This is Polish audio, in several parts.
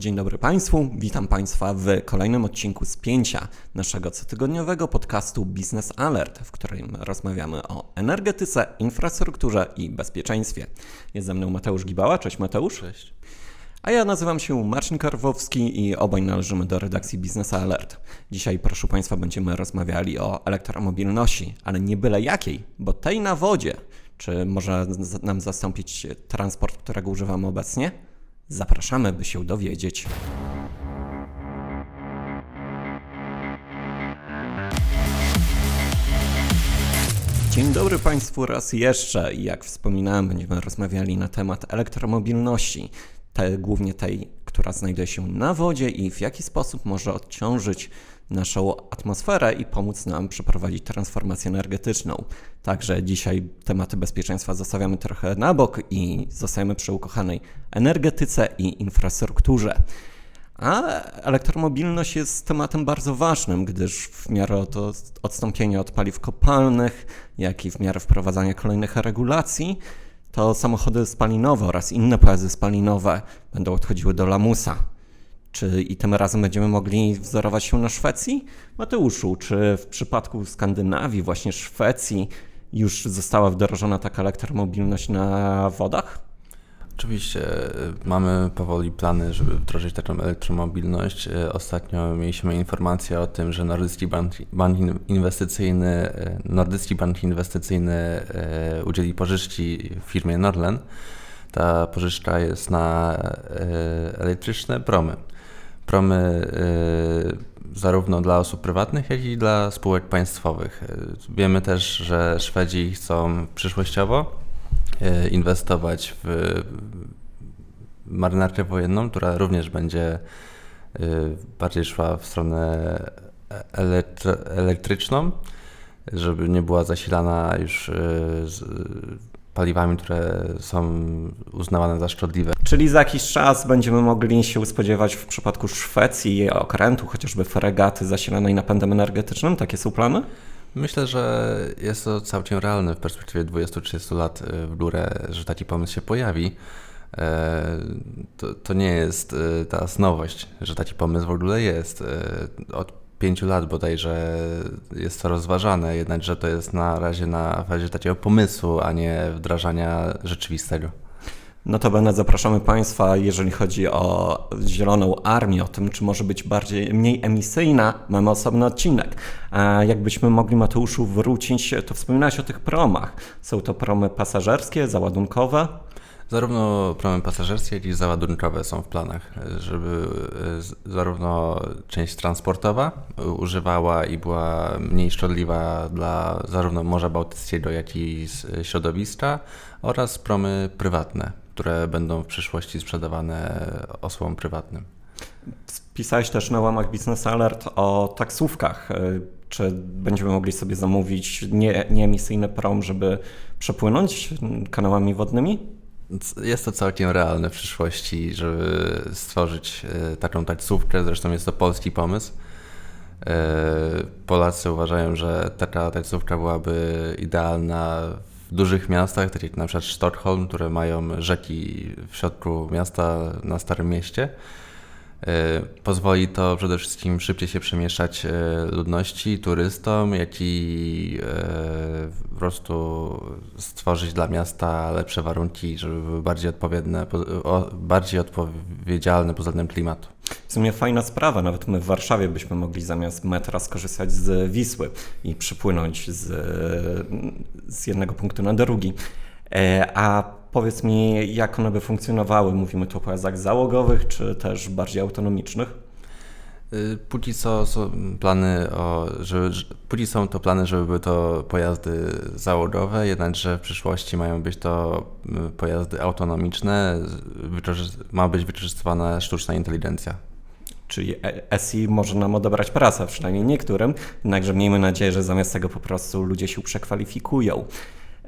Dzień dobry Państwu, witam Państwa w kolejnym odcinku z pięcia naszego cotygodniowego podcastu Business Alert, w którym rozmawiamy o energetyce, infrastrukturze i bezpieczeństwie. Jest ze mną Mateusz Gibała. Cześć Mateusz. Cześć. A ja nazywam się Marcin Karwowski i obaj należymy do redakcji Business Alert. Dzisiaj, proszę Państwa, będziemy rozmawiali o elektromobilności, ale nie byle jakiej, bo tej na wodzie. Czy może nam zastąpić transport, którego używamy obecnie? Zapraszamy, by się dowiedzieć. Dzień dobry Państwu raz jeszcze. Jak wspominałem, będziemy rozmawiali na temat elektromobilności, te, głównie tej, która znajduje się na wodzie i w jaki sposób może odciążyć naszą atmosferę i pomóc nam przeprowadzić transformację energetyczną. Także dzisiaj tematy bezpieczeństwa zostawiamy trochę na bok i zostajemy przy ukochanej energetyce i infrastrukturze. A elektromobilność jest tematem bardzo ważnym, gdyż w miarę oto odstąpienia od paliw kopalnych, jak i w miarę wprowadzania kolejnych regulacji, to samochody spalinowe oraz inne pojazdy spalinowe będą odchodziły do lamusa. Czy i tym razem będziemy mogli wzorować się na Szwecji? Mateuszu, czy w przypadku Skandynawii, właśnie Szwecji, już została wdrożona taka elektromobilność na wodach? Oczywiście y, mamy powoli plany, żeby wdrożyć taką elektromobilność. Y, Ostatnio mieliśmy informację o tym, że Nordycki Bank, bank In- Inwestycyjny, y, Nordycki Bank Inwestycyjny udzieli pożyczki firmie Norlen. Ta pożyczka jest na elektryczne promy. Promy zarówno dla osób prywatnych, jak i dla spółek państwowych. Wiemy też, że Szwedzi chcą przyszłościowo inwestować w marynarkę wojenną, która również będzie e, bardziej szła w stronę elektryczną, żeby nie była zasilana już e, paliwami, które są uznawane za szkodliwe. Czyli za jakiś czas będziemy mogli się spodziewać w przypadku Szwecji okrętu, chociażby fregaty zasilanej napędem energetycznym? Takie są plany? Myślę, że jest to całkiem realne w perspektywie 20-30 lat y, w górę, że taki pomysł się pojawi. E, To, to nie jest y, teraz nowość, że taki pomysł w ogóle jest. E, Od pięciu lat bodajże jest to rozważane, jednak że to jest na razie na fazie takiego pomysłu, a nie wdrażania rzeczywistego. Notabene zapraszamy Państwa, jeżeli chodzi o Zieloną Armię, o tym, czy może być bardziej, mniej emisyjna, mamy osobny odcinek. A jakbyśmy mogli, Mateuszu, wrócić, to wspominałeś o tych promach. Są to promy pasażerskie, załadunkowe. Zarówno promy pasażerskie, jak i załadunkowe są w planach, żeby zarówno część transportowa używała i była mniej szkodliwa dla zarówno Morza Bałtyckiego, jak i środowiska oraz promy prywatne, które będą w przyszłości sprzedawane osobom prywatnym. Pisałeś też na łamach Business Alert o taksówkach. Y, Czy będziemy mogli sobie zamówić nie, nieemisyjny prom, żeby przepłynąć kanałami wodnymi? Jest to całkiem realne w przyszłości, żeby stworzyć e, taką taksówkę, zresztą jest to polski pomysł. E, Polacy uważają, że taka taksówka byłaby idealna w dużych miastach, tak jak na przykład Sztokholm, które mają rzeki w środku miasta na Starym Mieście. E, Pozwoli to przede wszystkim szybciej się przemieszczać e, ludności, turystom, jak i e, po prostu stworzyć dla miasta lepsze warunki, żeby były bardziej odpowiednie, bardziej odpowiedzialne pod względem klimatu. W sumie fajna sprawa, nawet my w Warszawie byśmy mogli zamiast metra skorzystać z Wisły i przypłynąć z, z jednego punktu na drugi. E, A powiedz mi, jak one by funkcjonowały? Mówimy tu o pojazdach załogowych, czy też bardziej autonomicznych? Y, Póki co są plany o, żeby, że- póki są to plany, żeby były to pojazdy załogowe, jednakże w przyszłości mają być to y, pojazdy autonomiczne, ma być wykorzystywana sztuczna inteligencja. Czyli E- SI może nam odebrać pracę, przynajmniej niektórym, jednakże miejmy nadzieję, że zamiast tego po prostu ludzie się przekwalifikują.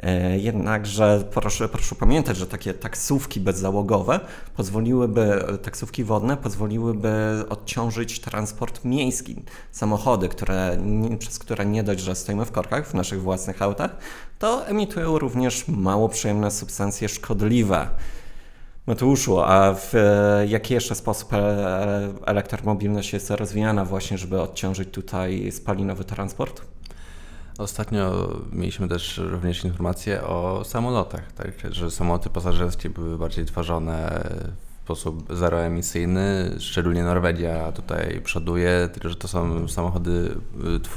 E, Jednakże proszę, proszę pamiętać, że takie taksówki bezzałogowe pozwoliłyby, taksówki wodne pozwoliłyby odciążyć transport miejski. Samochody, które, przez które nie dość, że stoimy w korkach w naszych własnych autach, to emitują również mało przyjemne substancje szkodliwe. Mateuszu, a w e, jaki jeszcze sposób e, elektromobilność jest rozwijana właśnie, żeby odciążyć tutaj spalinowy transport? Ostatnio mieliśmy też również informacje o samolotach, tak? że samoloty pasażerskie były bardziej tworzone w sposób zeroemisyjny, szczególnie Norwegia tutaj przoduje, tylko że to są samochody,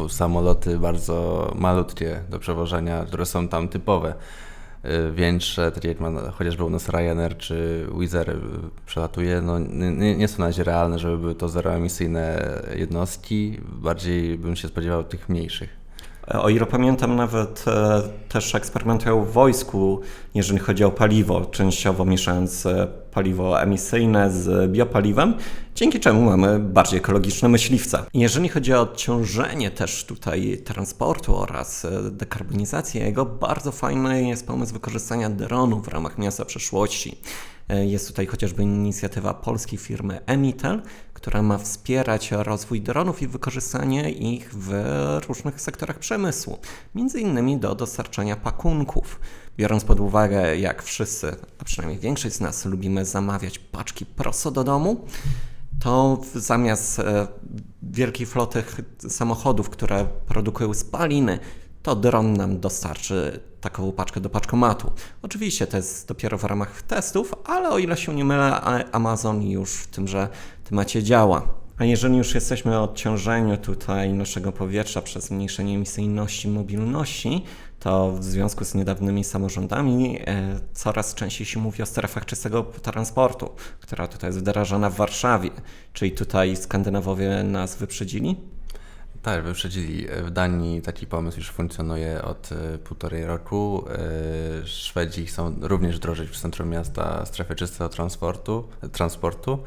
samoloty bardzo malutkie do przewożenia, które są tam typowe. Y, Większe, takie jak ma chociażby u nas Ryanair czy Wizz y, przelatuje, no nie, nie są na razie realne, żeby były to zeroemisyjne jednostki. Bardziej bym się spodziewał tych mniejszych. O ile pamiętam, nawet e, też eksperymentują w wojsku, jeżeli chodzi o paliwo, częściowo mieszając e, paliwo emisyjne z biopaliwem, dzięki czemu mamy bardziej ekologiczne myśliwce. Jeżeli chodzi o odciążenie też tutaj transportu oraz e, dekarbonizację jego, bardzo fajny jest pomysł wykorzystania dronów w ramach miasta przyszłości. E, Jest tutaj chociażby inicjatywa polskiej firmy Emitel, która ma wspierać rozwój dronów i wykorzystanie ich w różnych sektorach przemysłu, między innymi do dostarczania pakunków. Biorąc pod uwagę, jak wszyscy, a przynajmniej większość z nas lubimy zamawiać paczki prosto do domu, to zamiast e, wielkiej floty ch- samochodów, które produkują spaliny, to dron nam dostarczy taką paczkę do paczkomatu. Oczywiście to jest dopiero w ramach testów, ale o ile się nie mylę, Amazon już w tymże temacie działa. A jeżeli już jesteśmy o odciążeniu tutaj naszego powietrza przez zmniejszenie emisyjności mobilności, to w związku z niedawnymi samorządami e, coraz częściej się mówi o strefach czystego transportu, która tutaj jest wdrażana w Warszawie. Czyli tutaj Skandynawowie nas wyprzedzili? Tak, wyprzedzili. W Danii taki pomysł już funkcjonuje od e, półtorej roku. E, Szwedzi chcą również wdrożyć w centrum miasta strefę czystego transportu. transportu.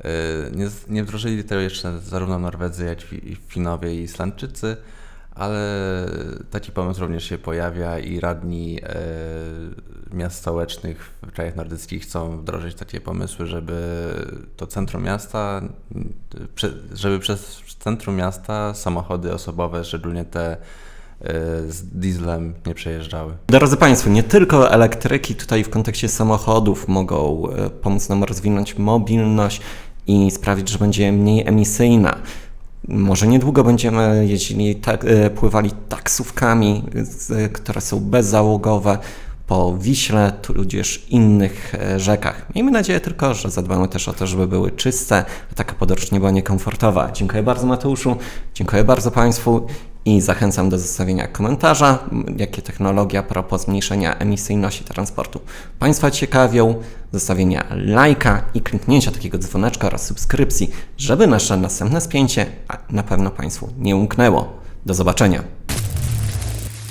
E, Nie, nie wdrożyli tego jeszcze zarówno Norwedzy, jak i Finowie i Islandczycy, ale taki pomysł również się pojawia i radni e, miast stołecznych w krajach nordyckich chcą wdrożyć takie pomysły, żeby to centrum miasta, żeby przez centrum miasta samochody osobowe, szczególnie te e, z dieslem, nie przejeżdżały. Drodzy Państwo, nie tylko elektryki tutaj w kontekście samochodów mogą e, pomóc nam rozwinąć mobilność i sprawić, że będzie mniej emisyjna. Może niedługo będziemy jeździli, tak, e, pływali taksówkami, które są bezzałogowe po Wiśle, tudzież innych e, rzekach. Miejmy nadzieję tylko, że zadbamy też o to, żeby były czyste, a taka podróż nie była niekomfortowa. Dziękuję bardzo Mateuszu, dziękuję bardzo Państwu i zachęcam do zostawienia komentarza, jakie technologie a propos zmniejszenia emisyjności transportu Państwa ciekawią, zostawienia lajka i kliknięcia takiego dzwoneczka oraz subskrypcji, żeby nasze następne spięcie na pewno Państwu nie umknęło. Do zobaczenia.